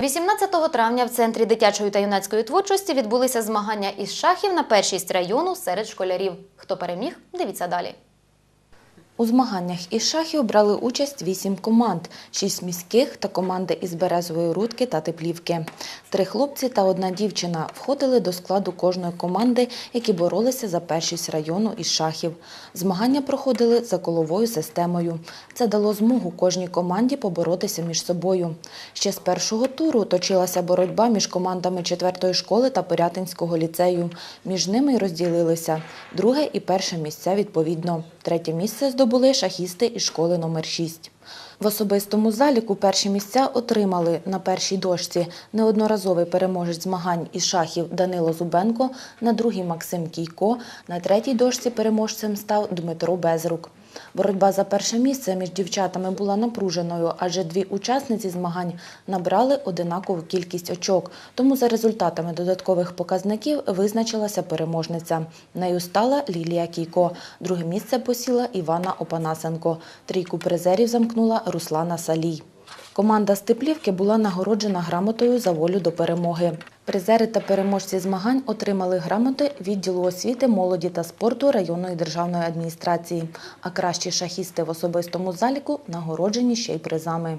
18 травня в центрі дитячої та юнацької творчості відбулися змагання із шахів на першість району серед школярів. Хто переміг, дивіться далі. У змаганнях із шахів брали участь вісім команд, шість міських та команди із Березової Рудки та Теплівки. Три хлопці та одна дівчина входили до складу кожної команди, які боролися за першість району із шахів. Змагання проходили за коловою системою. Це дало змогу кожній команді поборотися між собою. Ще з першого туру точилася боротьба між командами четвертої школи та Порятинського ліцею. Між ними й розділилися друге і перше місця відповідно. Третє місце здобули шахісти із школи номер 6. В особистому заліку перші місця отримали на першій дошці неодноразовий переможець змагань із шахів Данило Зубенко, на другій Максим Кійко, на третій дошці переможцем став Дмитро Безрук. Боротьба за перше місце між дівчатами була напруженою, адже дві учасниці змагань набрали одинакову кількість очок. Тому за результатами додаткових показників визначилася переможниця. Нею стала Лілія Кійко. Друге місце посіла Івана Опанасенко. Трійку призерів замкнула Руслана Салій. Команда Степлівки була нагороджена грамотою за волю до перемоги. Призери та переможці змагань отримали грамоти відділу освіти, молоді та спорту районної державної адміністрації. А кращі шахісти в особистому заліку нагороджені ще й призами.